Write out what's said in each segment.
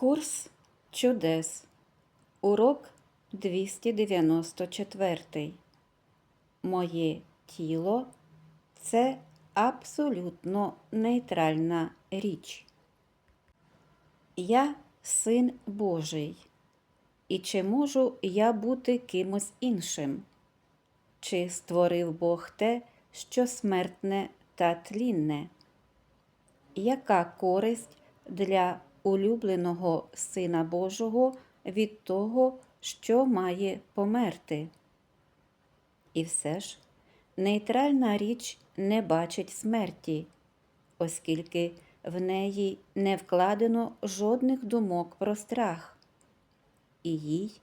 Курс чудес. Урок 294. Моє тіло це абсолютно нейтральна річ. Я син Божий. І чи можу я бути кимось іншим? Чи створив Бог те, що смертне та тлінне? Яка користь для улюбленого Сина Божого від того, що має померти? І все ж нейтральна річ не бачить смерті, оскільки в неї не вкладено жодних думок про страх, і їй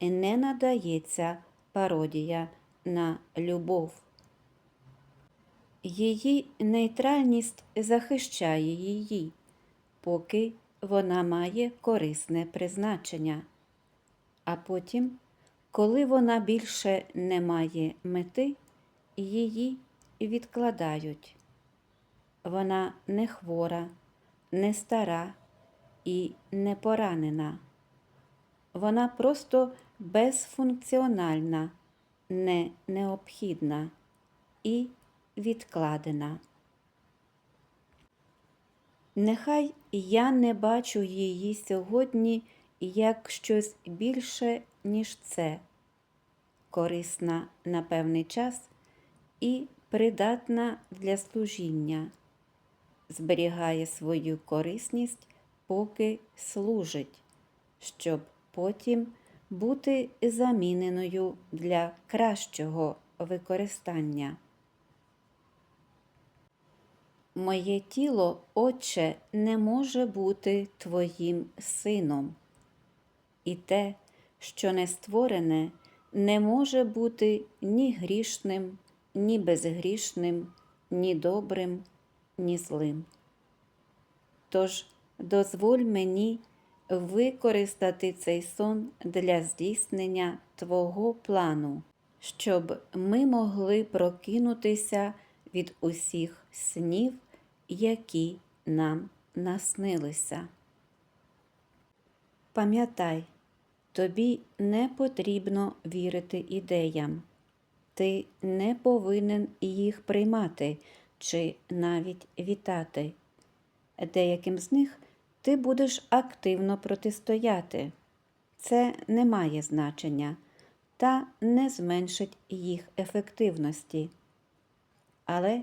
не надається пародія на любов. Її нейтральність захищає її, поки вона має корисне призначення. А потім, коли вона більше не має мети, її відкладають. Вона не хвора, не стара і не поранена. Вона просто безфункціональна, не необхідна і відкладена. Нехай я не бачу її сьогодні як щось більше, ніж це, корисна на певний час і придатна для служіння, зберігає свою корисність, поки служить, щоб потім бути заміненою для кращого використання. Моє тіло, Отче, не може бути Твоїм сином, і те, що не створене, не може бути ні грішним, ні безгрішним, ні добрим, ні злим. Тож дозволь мені використати цей сон для здійснення Твого плану, щоб ми могли прокинутися від усіх снів, які нам наснилися. Пам'ятай, тобі не потрібно вірити ідеям, ти не повинен їх приймати чи навіть вітати. Деяким з них ти будеш активно протистояти. Це не має значення та не зменшить їх ефективності. Але